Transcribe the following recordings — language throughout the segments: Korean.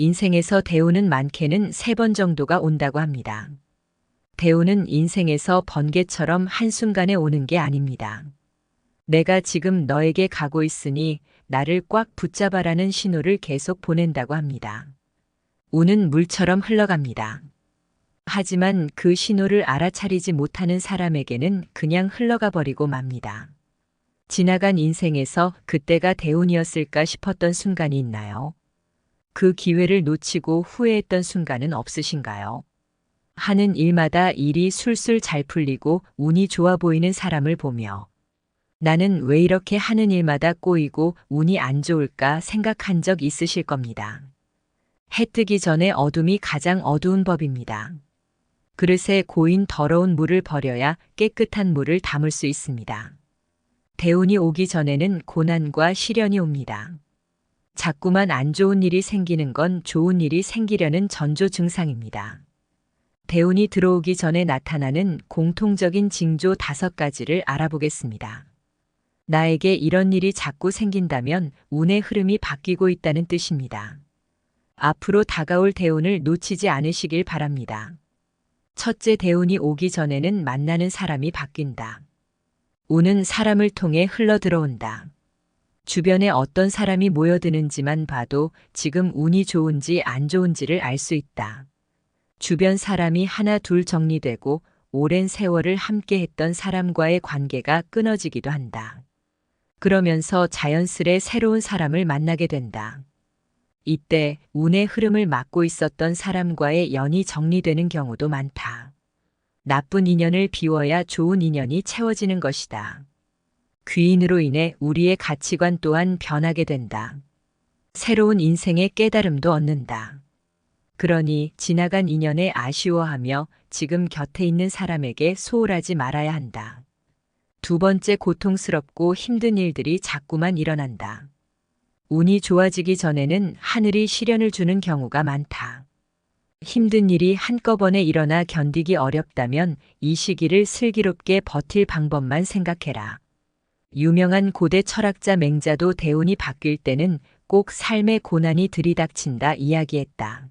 인생에서 대우는 많게는 세 번 정도가 온다고 합니다. 대우는 인생에서 번개처럼 한순간에 오는 게 아닙니다. 내가 지금 너에게 가고 있으니 나를 꽉 붙잡아라는 신호를 계속 보낸다고 합니다. 운은 물처럼 흘러갑니다. 하지만 그 신호를 알아차리지 못하는 사람에게는 그냥 흘러가 버리고 맙니다. 지나간 인생에서 그때가 대운이었을까 싶었던 순간이 있나요? 그 기회를 놓치고 후회했던 순간은 없으신가요? 하는 일마다 일이 술술 잘 풀리고 운이 좋아 보이는 사람을 보며 나는 왜 이렇게 하는 일마다 꼬이고 운이 안 좋을까 생각한 적 있으실 겁니다. 해 뜨기 전에 어둠이 가장 어두운 법입니다. 그릇에 고인 더러운 물을 버려야 깨끗한 물을 담을 수 있습니다. 대운이 오기 전에는 고난과 시련이 옵니다. 자꾸만 안 좋은 일이 생기는 건 좋은 일이 생기려는 전조 증상입니다. 대운이 들어오기 전에 나타나는 공통적인 징조 다섯 가지를 알아보겠습니다. 나에게 이런 일이 자꾸 생긴다면 운의 흐름이 바뀌고 있다는 뜻입니다. 앞으로 다가올 대운을 놓치지 않으시길 바랍니다. 첫째 대운이 오기 전에는 만나는 사람이 바뀐다. 운은 사람을 통해 흘러 들어온다. 주변에 어떤 사람이 모여드는지만 봐도 지금 운이 좋은지 안 좋은지를 알 수 있다. 주변 사람이 하나 둘 정리되고 오랜 세월을 함께 했던 사람과의 관계가 끊어지기도 한다. 그러면서 자연스레 새로운 사람을 만나게 된다. 이때 운의 흐름을 막고 있었던 사람과의 연이 정리되는 경우도 많다. 나쁜 인연을 비워야 좋은 인연이 채워지는 것이다. 귀인으로 인해 우리의 가치관 또한 변하게 된다. 새로운 인생의 깨달음도 얻는다. 그러니 지나간 인연에 아쉬워하며 지금 곁에 있는 사람에게 소홀하지 말아야 한다. 두 번째 고통스럽고 힘든 일들이 자꾸만 일어난다. 운이 좋아지기 전에는 하늘이 시련을 주는 경우가 많다. 힘든 일이 한꺼번에 일어나 견디기 어렵다면 이 시기를 슬기롭게 버틸 방법만 생각해라. 유명한 고대 철학자 맹자도 대운이 바뀔 때는 꼭 삶의 고난이 들이닥친다 이야기했다.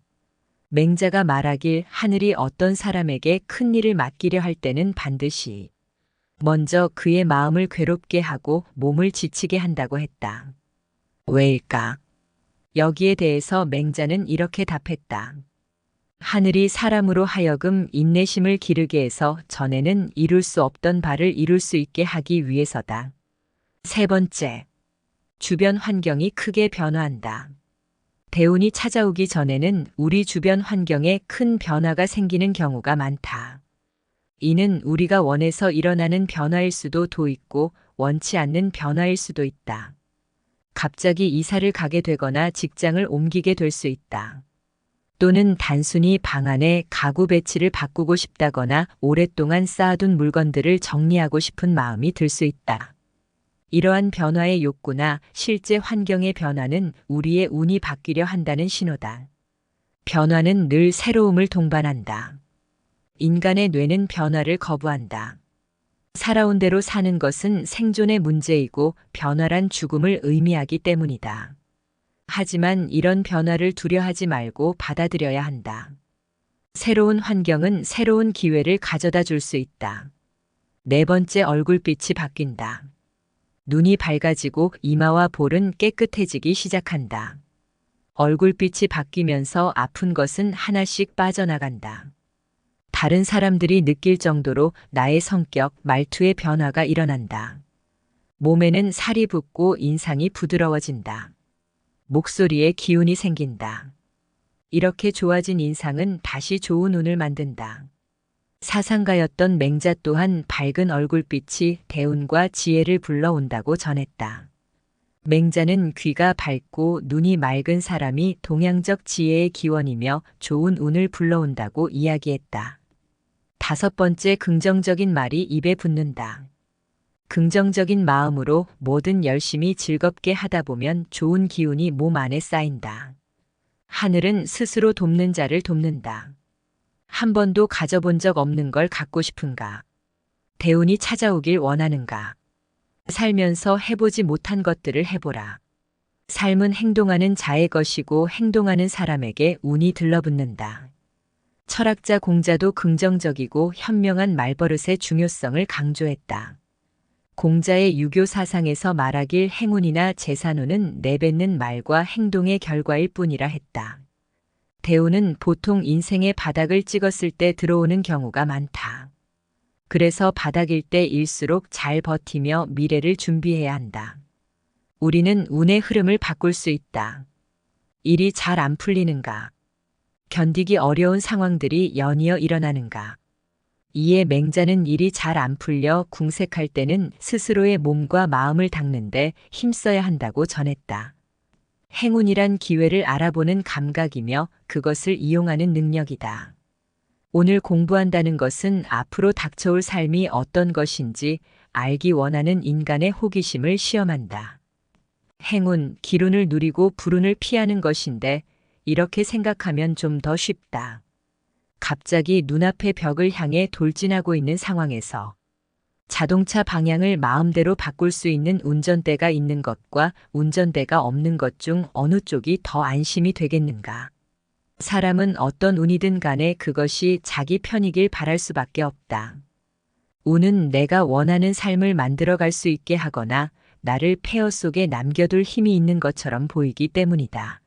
맹자가 말하길 하늘이 어떤 사람에게 큰 일을 맡기려 할 때는 반드시 먼저 그의 마음을 괴롭게 하고 몸을 지치게 한다고 했다. 왜일까? 여기에 대해서 맹자는 이렇게 답했다. 하늘이 사람으로 하여금 인내심을 기르게 해서 전에는 이룰 수 없던 바를 이룰 수 있게 하기 위해서다. 세 번째, 주변 환경이 크게 변화한다. 대운이 찾아오기 전에는 우리 주변 환경에 큰 변화가 생기는 경우가 많다. 이는 우리가 원해서 일어나는 변화일 수도 있고 원치 않는 변화일 수도 있다. 갑자기 이사를 가게 되거나 직장을 옮기게 될 수 있다. 또는 단순히 방 안에 가구 배치를 바꾸고 싶다거나 오랫동안 쌓아둔 물건들을 정리하고 싶은 마음이 들 수 있다. 이러한 변화의 욕구나 실제 환경의 변화는 우리의 운이 바뀌려 한다는 신호다. 변화는 늘 새로움을 동반한다. 인간의 뇌는 변화를 거부한다. 살아온 대로 사는 것은 생존의 문제이고 변화란 죽음을 의미하기 때문이다. 하지만 이런 변화를 두려하지 말고 받아들여야 한다. 새로운 환경은 새로운 기회를 가져다 줄 수 있다. 네 번째 얼굴빛이 바뀐다. 눈이 밝아지고 이마와 볼은 깨끗해지기 시작한다. 얼굴빛이 바뀌면서 아픈 것은 하나씩 빠져나간다. 다른 사람들이 느낄 정도로 나의 성격, 말투의 변화가 일어난다. 몸에는 살이 붙고 인상이 부드러워진다. 목소리에 기운이 생긴다. 이렇게 좋아진 인상은 다시 좋은 운을 만든다. 사상가였던 맹자 또한 밝은 얼굴빛이 대운과 지혜를 불러온다고 전했다. 맹자는 귀가 밝고 눈이 맑은 사람이 동양적 지혜의 기원이며 좋은 운을 불러온다고 이야기했다. 다섯 번째 긍정적인 말이 입에 붙는다. 긍정적인 마음으로 뭐든 열심히 즐겁게 하다 보면 좋은 기운이 몸 안에 쌓인다. 하늘은 스스로 돕는 자를 돕는다. 한 번도 가져본 적 없는 걸 갖고 싶은가? 대운이 찾아오길 원하는가? 살면서 해보지 못한 것들을 해보라. 삶은 행동하는 자의 것이고 행동하는 사람에게 운이 들러붙는다. 철학자 공자도 긍정적이고 현명한 말버릇의 중요성을 강조했다. 공자의 유교 사상에서 말하길 행운이나 재산운은 내뱉는 말과 행동의 결과일 뿐이라 했다. 대우는 보통 인생의 바닥을 찍었을 때 들어오는 경우가 많다. 그래서 바닥일 때일수록 잘 버티며 미래를 준비해야 한다. 우리는 운의 흐름을 바꿀 수 있다. 일이 잘 안 풀리는가? 견디기 어려운 상황들이 연이어 일어나는가? 이에 맹자는 일이 잘 안 풀려 궁색할 때는 스스로의 몸과 마음을 닦는데 힘써야 한다고 전했다. 행운이란 기회를 알아보는 감각이며 그것을 이용하는 능력이다. 오늘 공부한다는 것은 앞으로 닥쳐올 삶이 어떤 것인지 알기 원하는 인간의 호기심을 시험한다. 행운, 기운을 누리고 불운을 피하는 것인데 이렇게 생각하면 좀 더 쉽다. 갑자기 눈앞의 벽을 향해 돌진하고 있는 상황에서 자동차 방향을 마음대로 바꿀 수 있는 운전대가 있는 것과 운전대가 없는 것 중 어느 쪽이 더 안심이 되겠는가? 사람은 어떤 운이든 간에 그것이 자기 편이길 바랄 수밖에 없다. 운은 내가 원하는 삶을 만들어갈 수 있게 하거나 나를 폐허 속에 남겨둘 힘이 있는 것처럼 보이기 때문이다.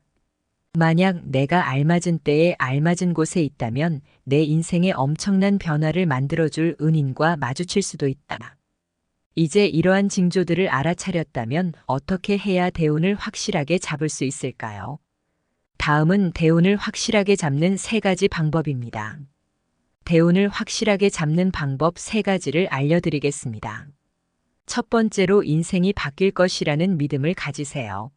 만약 내가 알맞은 때에 알맞은 곳에 있다면 내 인생에 엄청난 변화를 만들어줄 은인과 마주칠 수도 있다. 이제 이러한 징조들을 알아차렸다면 어떻게 해야 대운을 확실하게 잡을 수 있을까요? 다음은 대운을 확실하게 잡는 세 가지 방법입니다. 대운을 확실하게 잡는 방법 세 가지를 알려드리겠습니다. 첫 번째로 인생이 바뀔 것이라는 믿음을 가지세요.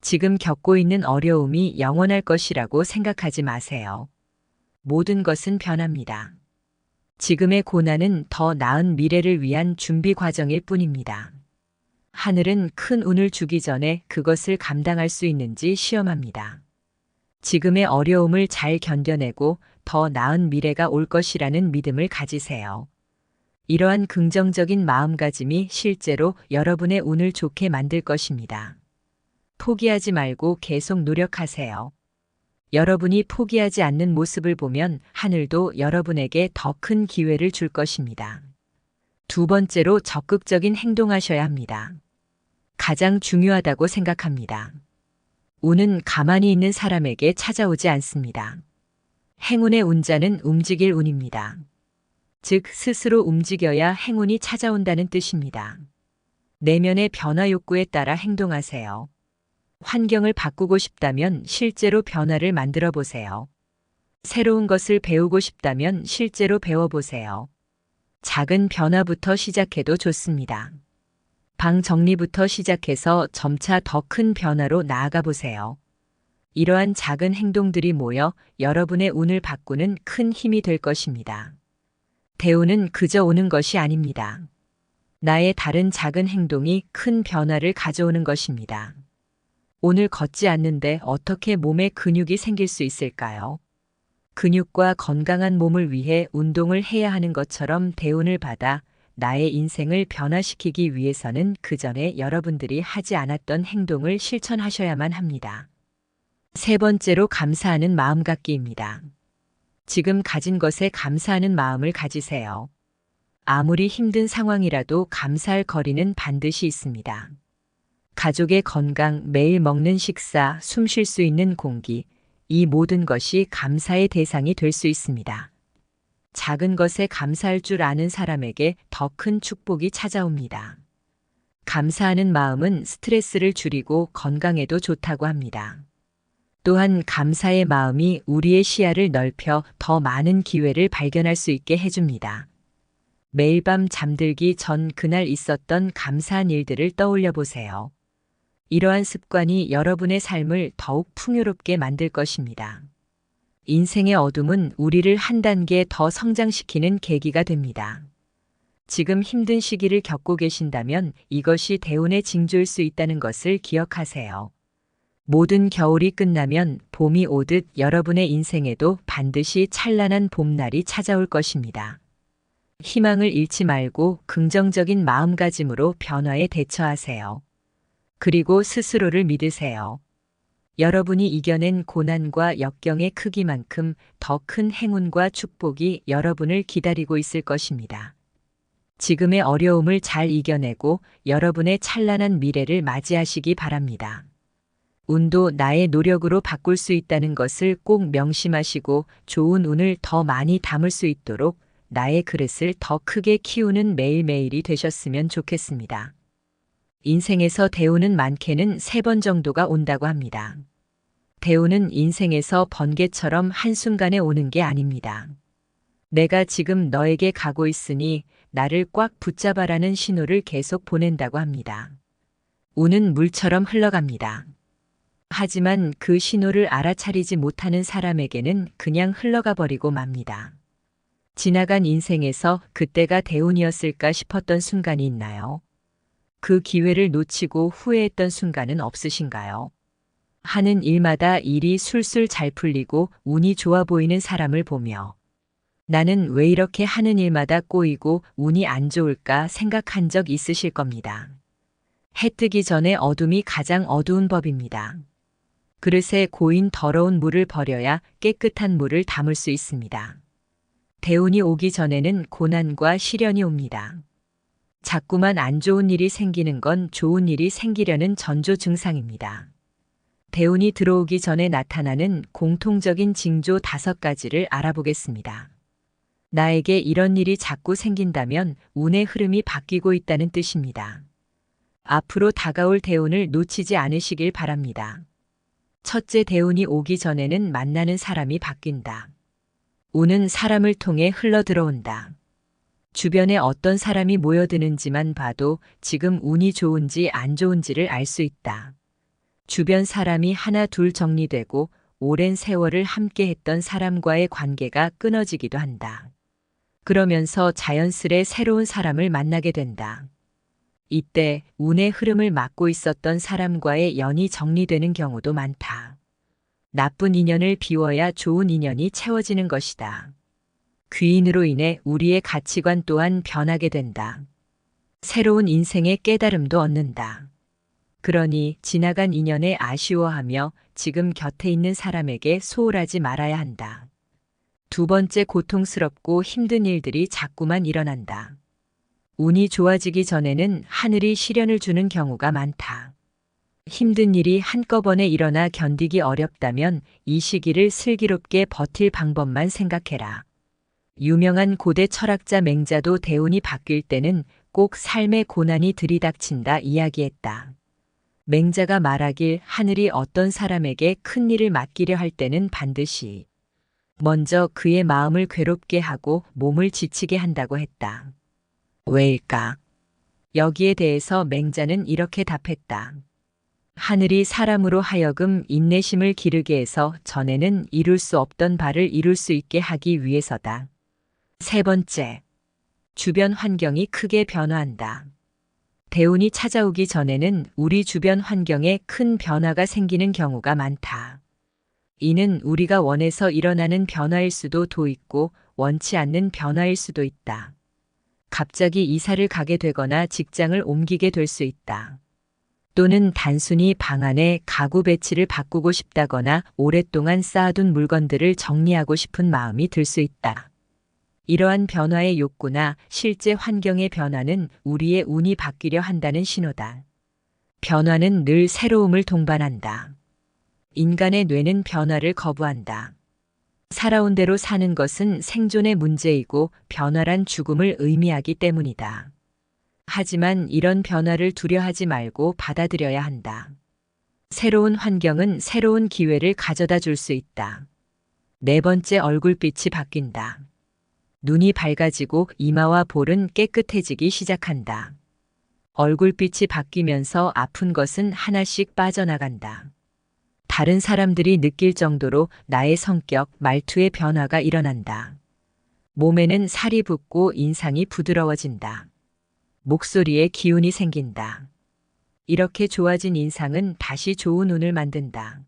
지금 겪고 있는 어려움이 영원할 것이라고 생각하지 마세요. 모든 것은 변합니다. 지금의 고난은 더 나은 미래를 위한 준비 과정일 뿐입니다. 하늘은 큰 운을 주기 전에 그것을 감당할 수 있는지 시험합니다. 지금의 어려움을 잘 견뎌내고 더 나은 미래가 올 것이라는 믿음을 가지세요. 이러한 긍정적인 마음가짐이 실제로 여러분의 운을 좋게 만들 것입니다. 포기하지 말고 계속 노력하세요. 여러분이 포기하지 않는 모습을 보면 하늘도 여러분에게 더 큰 기회를 줄 것입니다. 두 번째로 적극적인 행동하셔야 합니다. 가장 중요하다고 생각합니다. 운은 가만히 있는 사람에게 찾아오지 않습니다. 행운의 운자는 움직일 운입니다. 즉, 스스로 움직여야 행운이 찾아온다는 뜻입니다. 내면의 변화 욕구에 따라 행동하세요. 환경을 바꾸고 싶다면 실제로 변화를 만들어 보세요. 새로운 것을 배우고 싶다면 실제로 배워보세요. 작은 변화부터 시작해도 좋습니다. 방 정리부터 시작해서 점차 더 큰 변화로 나아가 보세요. 이러한 작은 행동들이 모여 여러분의 운을 바꾸는 큰 힘이 될 것입니다. 대우는 그저 오는 것이 아닙니다. 나의 다른 작은 행동이 큰 변화를 가져오는 것입니다. 오늘 걷지 않는데 어떻게 몸에 근육이 생길 수 있을까요? 근육과 건강한 몸을 위해 운동을 해야 하는 것처럼 대운을 받아 나의 인생을 변화시키기 위해서는 그 전에 여러분들이 하지 않았던 행동을 실천하셔야만 합니다. 세 번째로 감사하는 마음 갖기입니다. 지금 가진 것에 감사하는 마음을 가지세요. 아무리 힘든 상황이라도 감사할 거리는 반드시 있습니다. 가족의 건강, 매일 먹는 식사, 숨 쉴 수 있는 공기, 이 모든 것이 감사의 대상이 될 수 있습니다. 작은 것에 감사할 줄 아는 사람에게 더 큰 축복이 찾아옵니다. 감사하는 마음은 스트레스를 줄이고 건강에도 좋다고 합니다. 또한 감사의 마음이 우리의 시야를 넓혀 더 많은 기회를 발견할 수 있게 해줍니다. 매일 밤 잠들기 전 그날 있었던 감사한 일들을 떠올려 보세요. 이러한 습관이 여러분의 삶을 더욱 풍요롭게 만들 것입니다. 인생의 어둠은 우리를 한 단계 더 성장시키는 계기가 됩니다. 지금 힘든 시기를 겪고 계신다면 이것이 대운의 징조일 수 있다는 것을 기억하세요. 모든 겨울이 끝나면 봄이 오듯 여러분의 인생에도 반드시 찬란한 봄날이 찾아올 것입니다. 희망을 잃지 말고 긍정적인 마음가짐으로 변화에 대처하세요. 그리고 스스로를 믿으세요. 여러분이 이겨낸 고난과 역경의 크기만큼 더 큰 행운과 축복이 여러분을 기다리고 있을 것입니다. 지금의 어려움을 잘 이겨내고 여러분의 찬란한 미래를 맞이하시기 바랍니다. 운도 나의 노력으로 바꿀 수 있다는 것을 꼭 명심하시고 좋은 운을 더 많이 담을 수 있도록 나의 그릇을 더 크게 키우는 매일매일이 되셨으면 좋겠습니다. 인생에서 대우는 많게는 세 번 정도가 온다고 합니다. 대우는 인생에서 번개처럼 한순간에 오는 게 아닙니다. 내가 지금 너에게 가고 있으니 나를 꽉 붙잡아라는 신호를 계속 보낸다고 합니다. 운은 물처럼 흘러갑니다. 하지만 그 신호를 알아차리지 못하는 사람에게는 그냥 흘러가 버리고 맙니다. 지나간 인생에서 그때가 대운이었을까 싶었던 순간이 있나요? 그 기회를 놓치고 후회했던 순간은 없으신가요? 하는 일마다 일이 술술 잘 풀리고 운이 좋아 보이는 사람을 보며 나는 왜 이렇게 하는 일마다 꼬이고 운이 안 좋을까 생각한 적 있으실 겁니다. 해 뜨기 전에 어둠이 가장 어두운 법입니다. 그릇에 고인 더러운 물을 버려야 깨끗한 물을 담을 수 있습니다. 대운이 오기 전에는 고난과 시련이 옵니다. 자꾸만 안 좋은 일이 생기는 건 좋은 일이 생기려는 전조 증상입니다. 대운이 들어오기 전에 나타나는 공통적인 징조 다섯 가지를 알아보겠습니다. 나에게 이런 일이 자꾸 생긴다면 운의 흐름이 바뀌고 있다는 뜻입니다. 앞으로 다가올 대운을 놓치지 않으시길 바랍니다. 첫째 대운이 오기 전에는 만나는 사람이 바뀐다. 운은 사람을 통해 흘러 들어온다. 주변에 어떤 사람이 모여드는지만 봐도 지금 운이 좋은지 안 좋은지를 알 수 있다. 주변 사람이 하나 둘 정리되고 오랜 세월을 함께 했던 사람과의 관계가 끊어지기도 한다. 그러면서 자연스레 새로운 사람을 만나게 된다. 이때 운의 흐름을 막고 있었던 사람과의 연이 정리되는 경우도 많다. 나쁜 인연을 비워야 좋은 인연이 채워지는 것이다. 귀인으로 인해 우리의 가치관 또한 변하게 된다. 새로운 인생의 깨달음도 얻는다. 그러니 지나간 인연에 아쉬워하며 지금 곁에 있는 사람에게 소홀하지 말아야 한다. 두 번째 고통스럽고 힘든 일들이 자꾸만 일어난다. 운이 좋아지기 전에는 하늘이 시련을 주는 경우가 많다. 힘든 일이 한꺼번에 일어나 견디기 어렵다면 이 시기를 슬기롭게 버틸 방법만 생각해라. 유명한 고대 철학자 맹자도 대운이 바뀔 때는 꼭 삶의 고난이 들이닥친다 이야기했다. 맹자가 말하길 하늘이 어떤 사람에게 큰 일을 맡기려 할 때는 반드시 먼저 그의 마음을 괴롭게 하고 몸을 지치게 한다고 했다. 왜일까? 여기에 대해서 맹자는 이렇게 답했다. 하늘이 사람으로 하여금 인내심을 기르게 해서 전에는 이룰 수 없던 바를 이룰 수 있게 하기 위해서다. 세 번째, 주변 환경이 크게 변화한다. 대운이 찾아오기 전에는 우리 주변 환경에 큰 변화가 생기는 경우가 많다. 이는 우리가 원해서 일어나는 변화일 수도 도 있고 원치 않는 변화일 수도 있다. 갑자기 이사를 가게 되거나 직장을 옮기게 될 수 있다. 또는 단순히 방 안에 가구 배치를 바꾸고 싶다거나 오랫동안 쌓아둔 물건들을 정리하고 싶은 마음이 들 수 있다. 이러한 변화의 욕구나 실제 환경의 변화는 우리의 운이 바뀌려 한다는 신호다. 변화는 늘 새로움을 동반한다. 인간의 뇌는 변화를 거부한다. 살아온 대로 사는 것은 생존의 문제이고 변화란 죽음을 의미하기 때문이다. 하지만 이런 변화를 두려하지 말고 받아들여야 한다. 새로운 환경은 새로운 기회를 가져다 줄 수 있다. 네 번째 얼굴빛이 바뀐다. 눈이 밝아지고 이마와 볼은 깨끗해지기 시작한다. 얼굴빛이 바뀌면서 아픈 것은 하나씩 빠져나간다. 다른 사람들이 느낄 정도로 나의 성격, 말투의 변화가 일어난다. 몸에는 살이 붙고 인상이 부드러워진다. 목소리에 기운이 생긴다. 이렇게 좋아진 인상은 다시 좋은 운을 만든다.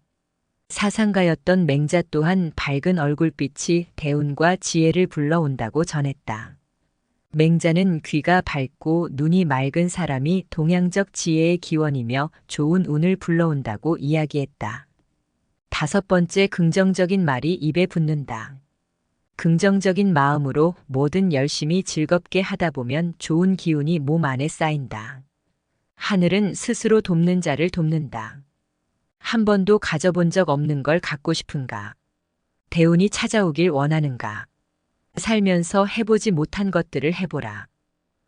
사상가였던 맹자 또한 밝은 얼굴빛이 대운과 지혜를 불러온다고 전했다. 맹자는 귀가 밝고 눈이 맑은 사람이 동양적 지혜의 기원이며 좋은 운을 불러온다고 이야기했다. 다섯 번째 긍정적인 말이 입에 붙는다. 긍정적인 마음으로 뭐든 열심히 즐겁게 하다 보면 좋은 기운이 몸 안에 쌓인다. 하늘은 스스로 돕는 자를 돕는다. 한 번도 가져본 적 없는 걸 갖고 싶은가? 대운이 찾아오길 원하는가? 살면서 해보지 못한 것들을 해보라.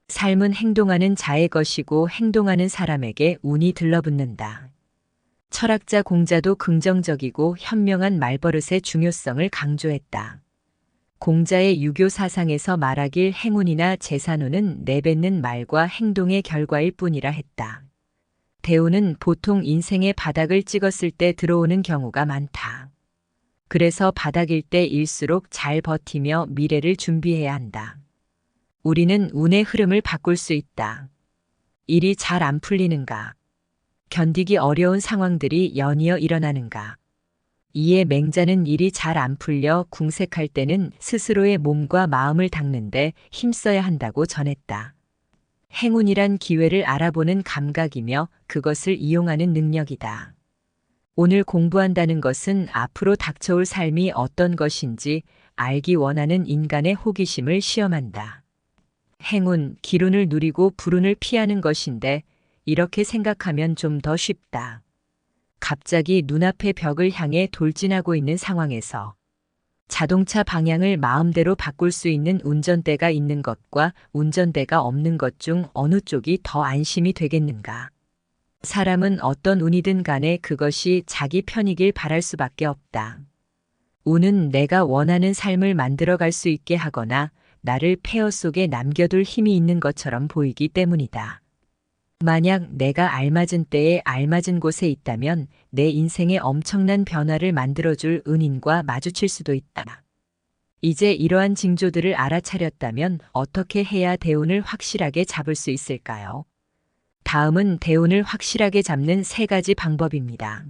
삶은 행동하는 자의 것이고 행동하는 사람에게 운이 들러붙는다. 철학자 공자도 긍정적이고 현명한 말버릇의 중요성을 강조했다. 공자의 유교 사상에서 말하길 행운이나 재산운은 내뱉는 말과 행동의 결과일 뿐이라 했다. 대운은 보통 인생의 바닥을 찍었을 때 들어오는 경우가 많다. 그래서 바닥일 때일수록 잘 버티며 미래를 준비해야 한다. 우리는 운의 흐름을 바꿀 수 있다. 일이 잘 안 풀리는가? 견디기 어려운 상황들이 연이어 일어나는가? 이에 맹자는 일이 잘 안 풀려 궁색할 때는 스스로의 몸과 마음을 닦는데 힘써야 한다고 전했다. 행운이란 기회를 알아보는 감각이며 그것을 이용하는 능력이다. 오늘 공부한다는 것은 앞으로 닥쳐올 삶이 어떤 것인지 알기 원하는 인간의 호기심을 시험한다. 행운, 기운을 누리고 불운을 피하는 것인데 이렇게 생각하면 좀 더 쉽다. 갑자기 눈앞의 벽을 향해 돌진하고 있는 상황에서 자동차 방향을 마음대로 바꿀 수 있는 운전대가 있는 것과 운전대가 없는 것 중 어느 쪽이 더 안심이 되겠는가? 사람은 어떤 운이든 간에 그것이 자기 편이길 바랄 수밖에 없다. 운은 내가 원하는 삶을 만들어갈 수 있게 하거나 나를 폐허 속에 남겨둘 힘이 있는 것처럼 보이기 때문이다. 만약 내가 알맞은 때에 알맞은 곳에 있다면 내 인생에 엄청난 변화를 만들어줄 은인과 마주칠 수도 있다. 이제 이러한 징조들을 알아차렸다면 어떻게 해야 대운을 확실하게 잡을 수 있을까요? 다음은 대운을 확실하게 잡는 세 가지 방법입니다.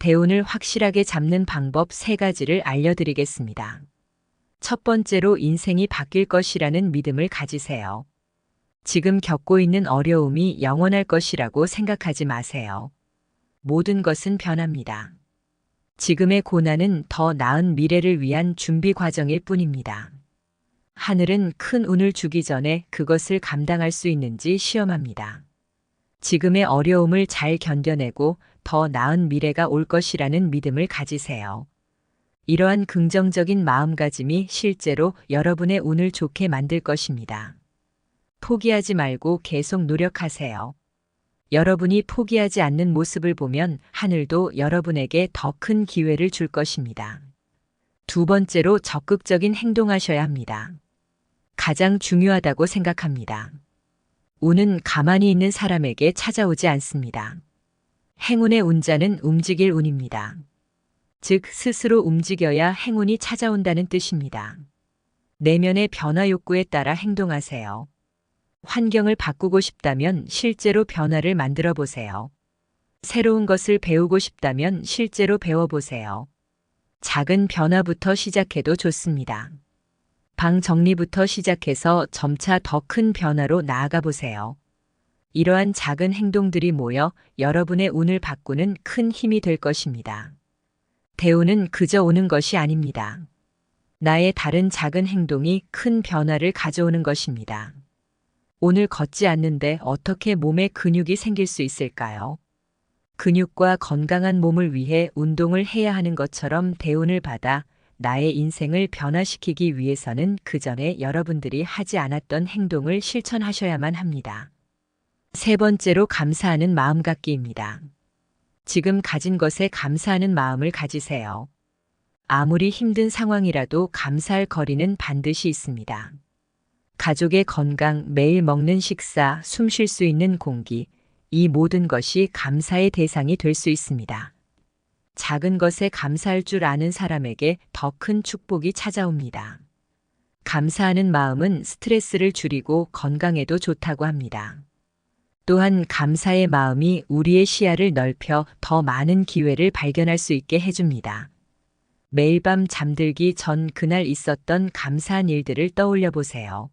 대운을 확실하게 잡는 방법 세 가지를 알려드리겠습니다. 첫 번째로 인생이 바뀔 것이라는 믿음을 가지세요. 지금 겪고 있는 어려움이 영원할 것이라고 생각하지 마세요. 모든 것은 변합니다. 지금의 고난은 더 나은 미래를 위한 준비 과정일 뿐입니다. 하늘은 큰 운을 주기 전에 그것을 감당할 수 있는지 시험합니다. 지금의 어려움을 잘 견뎌내고 더 나은 미래가 올 것이라는 믿음을 가지세요. 이러한 긍정적인 마음가짐이 실제로 여러분의 운을 좋게 만들 것입니다. 포기하지 말고 계속 노력하세요. 여러분이 포기하지 않는 모습을 보면 하늘도 여러분에게 더 큰 기회를 줄 것입니다. 두 번째로 적극적인 행동하셔야 합니다. 가장 중요하다고 생각합니다. 운은 가만히 있는 사람에게 찾아오지 않습니다. 행운의 운자는 움직일 운입니다. 즉, 스스로 움직여야 행운이 찾아온다는 뜻입니다. 내면의 변화 욕구에 따라 행동하세요. 환경을 바꾸고 싶다면 실제로 변화를 만들어 보세요. 새로운 것을 배우고 싶다면 실제로 배워보세요. 작은 변화부터 시작해도 좋습니다. 방 정리부터 시작해서 점차 더 큰 변화로 나아가 보세요. 이러한 작은 행동들이 모여 여러분의 운을 바꾸는 큰 힘이 될 것입니다. 대우는 그저 오는 것이 아닙니다. 나의 다른 작은 행동이 큰 변화를 가져오는 것입니다. 오늘 걷지 않는데 어떻게 몸에 근육이 생길 수 있을까요? 근육과 건강한 몸을 위해 운동을 해야 하는 것처럼 대운을 받아 나의 인생을 변화시키기 위해서는 그 전에 여러분들이 하지 않았던 행동을 실천하셔야만 합니다. 세 번째로 감사하는 마음 갖기입니다. 지금 가진 것에 감사하는 마음을 가지세요. 아무리 힘든 상황이라도 감사할 거리는 반드시 있습니다. 가족의 건강, 매일 먹는 식사, 숨 쉴 수 있는 공기, 이 모든 것이 감사의 대상이 될 수 있습니다. 작은 것에 감사할 줄 아는 사람에게 더 큰 축복이 찾아옵니다. 감사하는 마음은 스트레스를 줄이고 건강에도 좋다고 합니다. 또한 감사의 마음이 우리의 시야를 넓혀 더 많은 기회를 발견할 수 있게 해줍니다. 매일 밤 잠들기 전 그날 있었던 감사한 일들을 떠올려 보세요.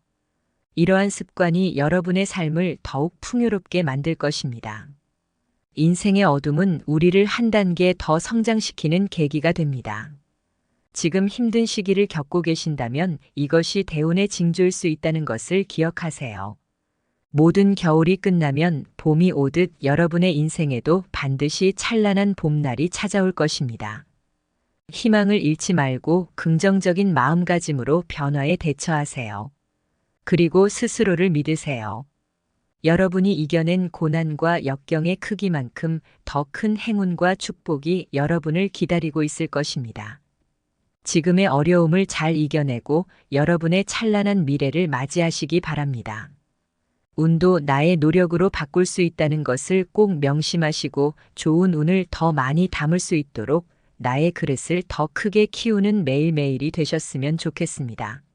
이러한 습관이 여러분의 삶을 더욱 풍요롭게 만들 것입니다. 인생의 어둠은 우리를 한 단계 더 성장시키는 계기가 됩니다. 지금 힘든 시기를 겪고 계신다면 이것이 대운의 징조일 수 있다는 것을 기억하세요. 모든 겨울이 끝나면 봄이 오듯 여러분의 인생에도 반드시 찬란한 봄날이 찾아올 것입니다. 희망을 잃지 말고 긍정적인 마음가짐으로 변화에 대처하세요. 그리고 스스로를 믿으세요. 여러분이 이겨낸 고난과 역경의 크기만큼 더 큰 행운과 축복이 여러분을 기다리고 있을 것입니다. 지금의 어려움을 잘 이겨내고 여러분의 찬란한 미래를 맞이하시기 바랍니다. 운도 나의 노력으로 바꿀 수 있다는 것을 꼭 명심하시고 좋은 운을 더 많이 담을 수 있도록 나의 그릇을 더 크게 키우는 매일매일이 되셨으면 좋겠습니다.